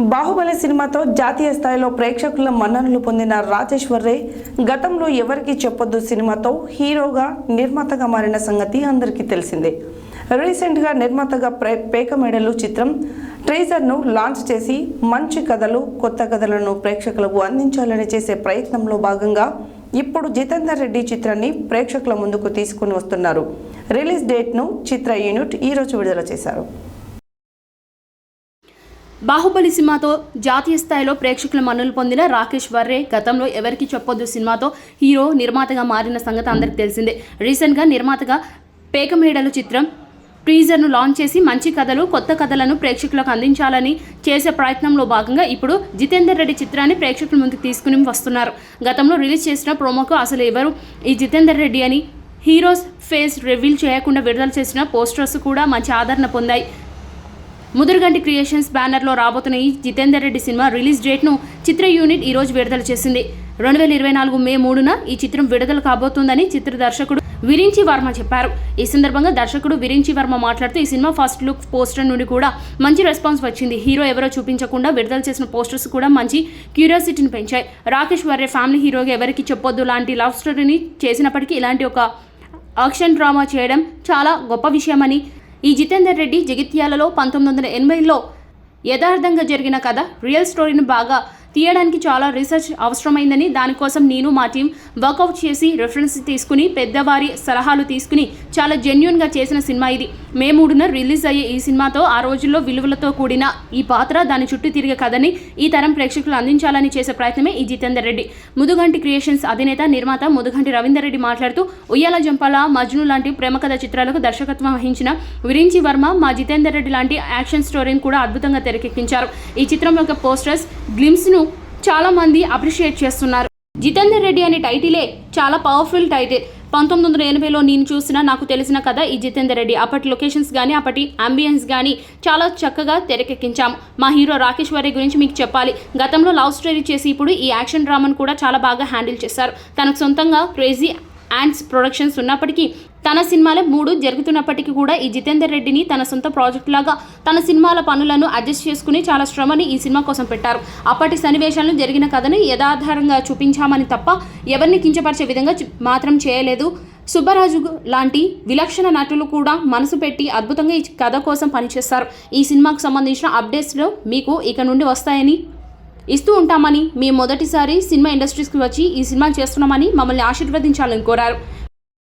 బాహుబలి సినిమాతో జాతీయ స్థాయిలో ప్రేక్షకుల మన్ననలు పొందిన రాజేశ్వర్ రే గతంలో ఎవరికి చెప్పొద్దు సినిమాతో హీరోగా నిర్మాతగా మారిన సంగతి అందరికీ తెలిసిందే. రీసెంట్గా నిర్మాతగా ప్రే పేక మెడలు చిత్రం ట్రేజర్ను లాంచ్ చేసి మంచి కథలు కొత్త కథలను ప్రేక్షకులకు అందించాలని చేసే ప్రయత్నంలో భాగంగా ఇప్పుడు జితేందర్ రెడ్డి చిత్రాన్ని ప్రేక్షకుల ముందుకు తీసుకుని వస్తున్నారు. రిలీజ్ డేట్ను చిత్ర యూనిట్ ఈరోజు విడుదల చేశారు. బాహుబలి సినిమాతో జాతీయ స్థాయిలో ప్రేక్షకుల మన్నులు పొందిన రాకేష్ వర్రే గతంలో ఎవరికి చెప్పొద్దు సినిమాతో హీరో నిర్మాతగా మారిన సంగతి అందరికి తెలిసిందే. రీసెంట్గా నిర్మాతగా పేకమేడలు చిత్రం టీజర్ను లాంచ్ చేసి మంచి కథలు కొత్త కథలను ప్రేక్షకులకు అందించాలని చేసే ప్రయత్నంలో భాగంగా ఇప్పుడు జితేందర్ రెడ్డి చిత్రాన్ని ప్రేక్షకుల ముందుకు తీసుకుని వస్తున్నారు. గతంలో రిలీజ్ చేసిన ప్రోమోకు అసలు ఎవరు ఈ జితేందర్ రెడ్డి అని హీరోస్ ఫేస్ రివీల్ చేయకుండా విడుదల చేసిన పోస్టర్స్ కూడా మంచి ఆదరణ పొందాయి. ముదురుగంటి క్రియేషన్స్ బ్యానర్లో రాబోతున్న ఈ జితేందర్ రెడ్డి సినిమా రిలీజ్ డేట్ను చిత్ర యూనిట్ ఈరోజు విడుదల చేసింది. రెండు వేల ఇరవై నాలుగు మే మూడున ఈ చిత్రం విడుదల కాబోతుందని చిత్ర దర్శకుడు విరించి వర్మ చెప్పారు. ఈ సందర్భంగా దర్శకుడు విరించి వర్మ మాట్లాడుతూ ఈ సినిమా ఫస్ట్ లుక్ పోస్టర్ నుండి కూడా మంచి రెస్పాన్స్ వచ్చింది. హీరో ఎవరో చూపించకుండా విడుదల చేసిన పోస్టర్స్ కూడా మంచి క్యూరియాసిటీని పెంచాయి. రాకేష్ వర్రే ఫ్యామిలీ హీరోగా ఎవరికి చెప్పొద్దు లాంటి లవ్ స్టోరీని చేసినప్పటికీ ఇలాంటి ఒక యాక్షన్ డ్రామా చేయడం చాలా గొప్ప విషయమని ఈ జితేందర్ రెడ్డి జగిత్యాలలో పంతొమ్మిది వందల ఎనభైలో యథార్థంగా జరిగిన కథ రియల్ స్టోరీని బాగా తీయడానికి చాలా రీసెర్చ్ అవసరమైందని దానికోసం నేను మా టీం వర్కౌట్ చేసి రెఫరెన్స్ తీసుకుని పెద్దవారి సలహాలు తీసుకుని చాలా జెన్యున్గా చేసిన సినిమా ఇది. మే మూడున రిలీజ్ అయ్యే ఈ సినిమాతో ఆ రోజుల్లో విలువలతో కూడిన ఈ పాత్ర దాని చుట్టూ తిరిగే కథని ఈ తరం ప్రేక్షకులు అందించాలని చేసే ప్రయత్నమే ఈ జితేందర్ రెడ్డి. ముదుగంటి క్రియేషన్స్ అధినేత నిర్మాత ముదుగంటి రవీందర్ రెడ్డి మాట్లాడుతూ ఉయ్యాల జంపాల మజ్ను లాంటి ప్రేమ కథ చిత్రాలకు దర్శకత్వం వహించిన విరించి వర్మ మా జితేందర్ రెడ్డి లాంటి యాక్షన్ స్టోరీని కూడా అద్భుతంగా తెరకెక్కించారు. ఈ చిత్రం యొక్క పోస్టర్స్ గ్లిమ్స్ను చాలా మంది అప్రిషియేట్ చేస్తున్నారు. జితేందర్ రెడ్డి అనే టైటిలే చాలా పవర్ఫుల్ టైటిల్. పంతొమ్మిది వందల ఎనభైలో నేను చూసిన నాకు తెలిసిన కథ ఈ జితేందర్ రెడ్డి. అప్పటి లొకేషన్స్ కానీ అప్పటి అంబియన్స్ కానీ చాలా చక్కగా తెరకెక్కించాము మా హీరో రాకేష్ వారి గురించి మీకు చెప్పాలి. గతంలో లవ్ స్టోరీ చేసి ఇప్పుడు ఈ యాక్షన్ డ్రామాను కూడా చాలా బాగా హ్యాండిల్ చేశారు. తనకు సొంతంగా క్రేజీ యాండ్స్ ప్రొడక్షన్స్ ఉన్నప్పటికీ తన సినిమాలే మూడు జరుగుతున్నప్పటికీ కూడా ఈ జితేందర్ రెడ్డిని తన సొంత ప్రాజెక్ట్ లాగా తన సినిమాల పనులను అడ్జస్ట్ చేసుకుని చాలా శ్రమని ఈ సినిమా కోసం పెట్టారు. అప్పటి సన్నివేశాలను జరిగిన కథను యథాధారంగా చూపించామని తప్ప ఎవరిని కించపరిచే విధంగా మాత్రం చేయలేదు. సుబ్బరాజు లాంటి విలక్షణ నటులు కూడా మనసు పెట్టి అద్భుతంగా ఈ కథ కోసం పనిచేస్తారు. ఈ సినిమాకు సంబంధించిన అప్డేట్స్లో మీకు ఇక నుండి వస్తాయని ఇస్తూ ఉంటామని మేము మొదటిసారి సినిమా ఇండస్ట్రీస్కి వచ్చి ఈ సినిమా చేస్తున్నామని మమ్మల్ని ఆశీర్వదించాలని కోరారు.